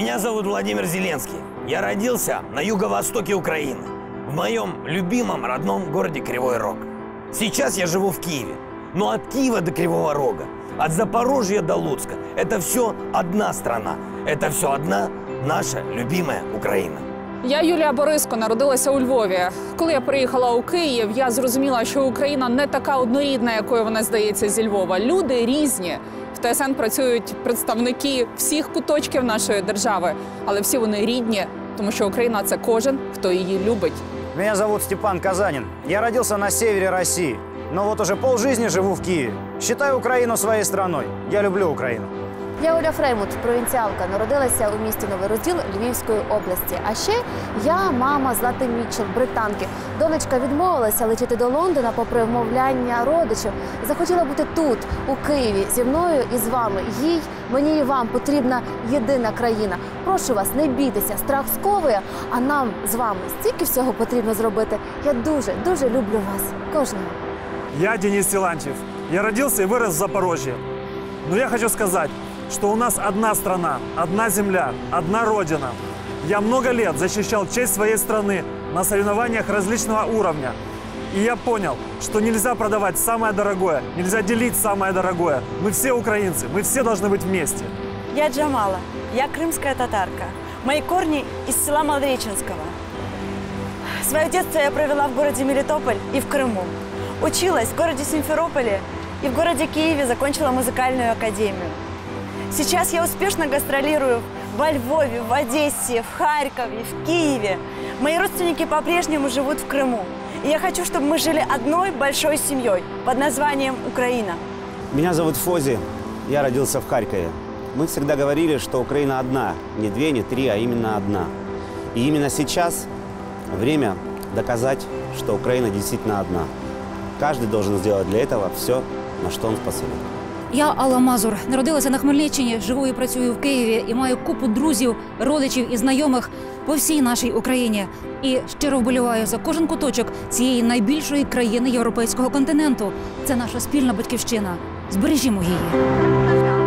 Меня зовут Владимир Зеленский. Я родился на юго-востоке Украины, в моем любимом родном городе Кривой Рог. Сейчас я живу в Киеве. Но от Киева до Кривого Рога, от Запорожья до Луцка – это все одна страна. Это все одна наша любимая Украина. Я Юлія Бориско народилася у Львові. Коли я приїхала у Київ, я зрозуміла, що Україна не така однорідна, якою вона здається зі Львова. Люди різні. В ТСН працюють представники всіх куточків нашої держави, але всі вони рідні, тому що Україна це кожен, хто її любить. Меня зовут Степан Казанин. Я родился на севере России, но вот уже полжизни живу в Киеве. Считаю Украину своей страной. Я люблю Украину. Я Оля Фреймут, провінціалка, народилася у місті Новий Розділ Львівської області. А ще я мама Злати Мітчел, британки. Донечка відмовилася летіти до Лондона попри вмовляння родичів. Захотіла бути тут, у Києві, зі мною і з вами. Їй, мені і вам потрібна єдина країна. Прошу вас, не бійтеся, страх сковує, а нам з вами стільки всього потрібно зробити. Я дуже, дуже люблю вас. Кожного. Я Денис Силантьев. Я родился и вырос в Запорожье. Но я хочу сказать, что у нас одна страна, одна земля, одна родина. Я много лет защищал честь своей страны на соревнованиях различного уровня. И я понял, что нельзя продавать самое дорогое, нельзя делить самое дорогое. Мы все украинцы, мы все должны быть вместе. Я Джамала, я крымская татарка. Мои корни из села Молодореченского. Свое детство я провела в городе Мелитополь и в Крыму. Училась в городе Симферополе и в городе Киеве закончила музыкальную академию. Сейчас я успешно гастролирую во Львове, в Одессе, в Харькове, в Киеве. Мои родственники по-прежнему живут в Крыму. И я хочу, чтобы мы жили одной большой семьей под названием Украина. Меня зовут Фози, я родился в Харькове. Мы всегда говорили, что Украина одна, не две, не три, а именно одна. И именно сейчас время доказать, что Украина действительно одна. Каждый должен сделать для этого все, на что он способен. Я Алла Мазур. Народилася на Хмельниччині, живу і працюю в Києві і маю купу друзів, родичів і знайомих по всій нашій Україні. І щиро вболіваю за кожен куточок цієї найбільшої країни європейського континенту. Це наша спільна батьківщина. Збережімо її.